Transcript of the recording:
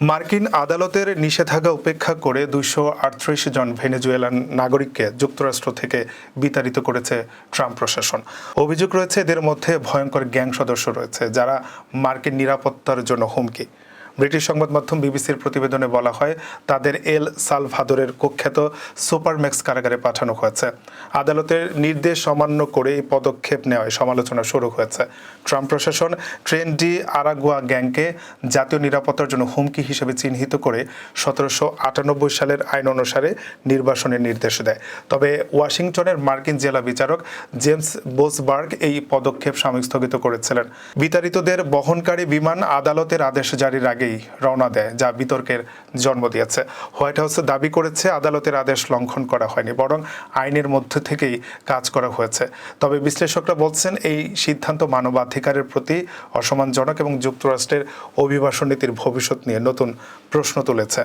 মার্কিন আদালতের নিষেধাজ্ঞা উপেক্ষা করে দুশো আটত্রিশ জন ভেনেজুয়েলান নাগরিককে যুক্তরাষ্ট্র থেকে বিতাড়িত করেছে ট্রাম্প প্রশাসন। অভিযোগ রয়েছে, এদের মধ্যে ভয়ঙ্কর গ্যাং সদস্য রয়েছে যারা মার্কিন নিরাপত্তার জন্য হুমকি। ব্রিটিশ সংবাদ মাধ্যম বিবিসির প্রতিবেদনে বলা হয়, তাদের এল সালভাদরের কুখ্যাত সুপারম্যাক্স কারাগারে পাঠানো হয়েছে। আদালতের নির্দেশ অমান্য করে এই পদক্ষেপ নেওয়ায় সমালোচনা শুরু হয়েছে। ট্রাম্প প্রশাসন ট্রেন ডি আরাগুয়া গ্যাংকে জাতীয় নিরাপত্তার জন্য হুমকি হিসেবে চিহ্নিত করে সতেরোশো আটানব্বই সালের আইন অনুসারে নির্বাসনের নির্দেশ দেয়। তবে ওয়াশিংটনের মার্কিন জেলা বিচারক জেমস বোসবার্গ এই পদক্ষেপ সাময়িক স্থগিত করেছিলেন। বিতাড়িতদের বহনকারী বিমান আদালতের আদেশ জারির আগেই রওনা দেয়, যা বিতর্কের জন্ম দিয়েছে। হোয়াইট হাউস দাবি করেছে, আদালতের আদেশ লঙ্ঘন করা হয়নি, বরং আইনের মধ্যে থেকেই কাজ করা হয়েছে। তবে বিশ্লেষকরা বলছেন, এই সিদ্ধান্ত মানবাধিকারের প্রতি অসম্মানজনক এবং যুক্তরাষ্ট্রের অভিবাসন নীতির ভবিষ্যৎ নিয়ে নতুন প্রশ্ন তুলেছে।